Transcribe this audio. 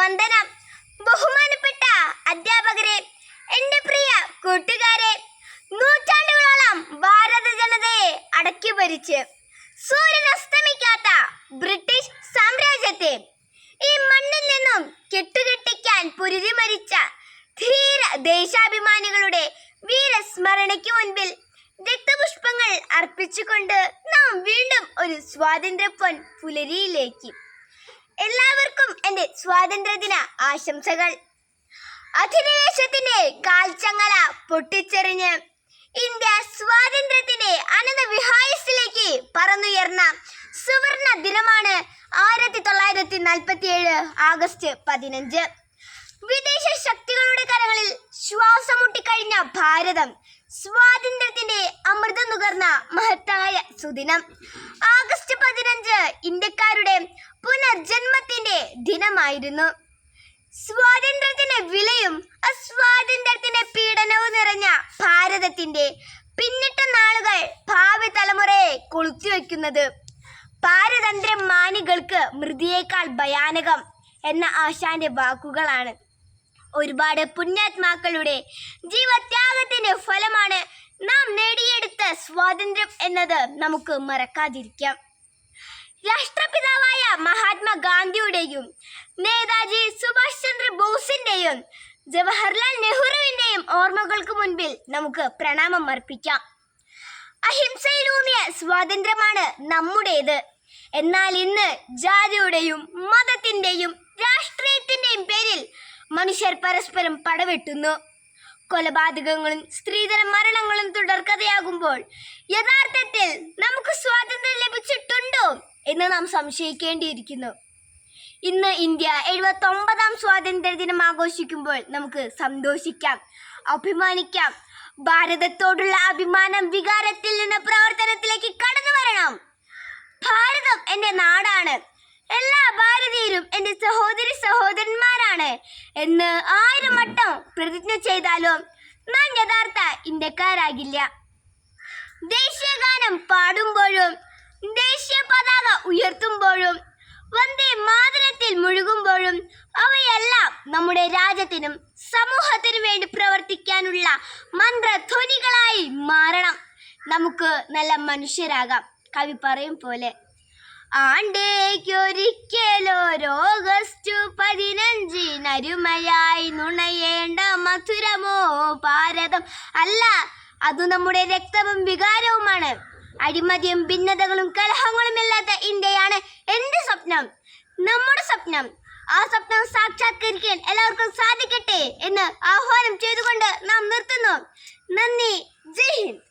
വന്ദനം. ബഹുമാനപ്പെട്ട അധ്യാപകരെ എന്റെ പ്രിയ കൂട്ടുകാരെ നൂറ്റാണ്ടുകളോളം ഭാരത ജനതയെ അടക്കി ഭരിച്ച് സൂര്യൻ അസ്തമിക്കാത്ത ബ്രിട്ടീഷ് സാമ്രാജ്യത്തെ ഈ മണ്ണിൽ നിന്നും കെട്ടുകെട്ടിക്കാൻ പൊരുതി മരിച്ച ധീര ദേശാഭിമാനികളുടെ വീരസ്മരണയ്ക്ക് മുൻപിൽ രക്തപുഷ്പങ്ങൾ അർപ്പിച്ചുകൊണ്ട് നാം വീണ്ടും ഒരു സ്വാതന്ത്ര്യപ്പൊൻ പുലരിയിലേക്ക് എല്ലാവർക്കും എന്റെ സ്വാതന്ത്ര്യദിന ആശംസകൾ. അധിനിവേശത്തിന്റെ കാൽച്ചങ്ങല പൊട്ടിച്ചെറിഞ്ഞ് ഇന്ത്യ സ്വാതന്ത്ര്യത്തിന്റെ അനന്ത വിഹായസിലേക്ക് പറന്നുയർന്ന സുവർണ ദിനമാണ് ആയിരത്തി തൊള്ളായിരത്തി നാൽപ്പത്തി ഏഴ് ആഗസ്റ്റ് പതിനഞ്ച്. വിദേശ ശക്തികളുടെ കരങ്ങളിൽ ശ്വാസം മുട്ടിക്കഴിഞ്ഞ ഭാരതം സ്വാതന്ത്ര്യത്തിന്റെ അമൃതം നുകർന്ന മഹത്തായ സുദിനം. ആഗസ്റ്റ് പതിനഞ്ച് ഇന്ത്യക്കാരുടെ ദിനമായിരുന്നു. സ്വാതന്ത്ര്യത്തിന്റെ വിലയും അസ്വാതന്ത്ര്യത്തിന്റെ പീഡനവും നിറഞ്ഞ ഭാരതത്തിന്റെ പിന്നിട്ട നാളുകൾ ഭാവി തലമുറയെ കൊളുത്തിവെക്കുന്നത് പാരതന്ത്ര മാനികൾക്ക് മൃതിയേക്കാൾ ഭയാനകം എന്ന ആശാന്റെ വാക്കുകളാണ്. ഒരുപാട് പുണ്യാത്മാക്കളുടെ ജീവത്യാഗത്തിന്റെ ഫലമാണ് നാം നേടിയെടുത്ത സ്വാതന്ത്ര്യം എന്നത് നമുക്ക് മറക്കാതിരിക്കാം. രാഷ്ട്രപിതാവായ നേതാജി സുഭാഷ് ചന്ദ്ര ബോസിന്റെയും ജവഹർലാൽ നെഹ്റുവിന്റെയും ഓർമ്മകൾക്ക് മുൻപിൽ നമുക്ക് പ്രണാമം അർപ്പിക്കാം. അഹിംസയിലൂന്നിയ സ്വാതന്ത്ര്യമാണ് നമ്മുടേത്. എന്നാൽ ഇന്ന് ജാതിയുടെയും മതത്തിന്റെയും രാഷ്ട്രീയത്തിന്റെയും പേരിൽ മനുഷ്യർ പരസ്പരം പടവെട്ടുന്നു. കൊലപാതകങ്ങളും സ്ത്രീധന മരണങ്ങളും തുടർക്കഥയാകുമ്പോൾ യഥാർത്ഥത്തിൽ നമുക്ക് സ്വാതന്ത്ര്യം ലഭിച്ചിട്ടുണ്ടോ എന്ന് നാം സംശയിക്കേണ്ടിയിരിക്കുന്നു. ഇന്ന് ഇന്ത്യ എഴുപത്തി ഒമ്പതാം സ്വാതന്ത്ര്യ ദിനം ആഘോഷിക്കുമ്പോൾ നമുക്ക് സന്തോഷിക്കാം അഭിമാനിക്കാം. ഭാരതത്തോടുള്ള അഭിമാനം വികാരത്തിൽ നിന്ന് പ്രവർത്തനത്തിലേക്ക് കടന്നു വരണം. ഭാരതം എന്റെ നാടാണ്. എല്ലാ ഭാരതീയരും എന്റെ സഹോദരി സഹോദരന്മാരാണ് എന്ന് ആയിരം വട്ടം പ്രതിജ്ഞ ചെയ്താലും നാം യഥാർത്ഥ ഇന്ത്യക്കാരാകില്ല. ദേശീയ ഗാനം പാടുമ്പോഴും ദേശീയ പതാക ഉയർത്തുമ്പോഴും വന്ദേ മാതരത്തിൽ മുഴുകുമ്പോഴും അവയെല്ലാം നമ്മുടെ രാജ്യത്തിനും സമൂഹത്തിനും വേണ്ടി പ്രവർത്തിക്കാനുള്ള മന്ത്രധ്വനികളായി മാറണം. നമുക്ക് നല്ല മനുഷ്യരാകാം. കവി പറയും പോലെ ആണ്ടേക്കൊരിക്കലോരോഗസ്റ്റു പതിനഞ്ചിനരുമയായി നുണയേണ്ട മധുരമോ ഭാരതം. അല്ല അത് നമ്മുടെ രക്തവും വികാരവുമാണ്. അഴിമതിയും ഭിന്നതകളും കലഹങ്ങളും ഇല്ലാത്ത ഇന്ത്യയാണ് സ്വപ്നം. നമ്മുടെ സ്വപ്നം. ആ സ്വപ്നം സാക്ഷാത്കരിക്കാൻ എല്ലാവർക്കും സാധിക്കട്ടെ എന്ന് ആഹ്വാനം ചെയ്തുകൊണ്ട് നാം നിർത്തുന്നു. നന്ദി. ജയ് ഹിന്ദ്.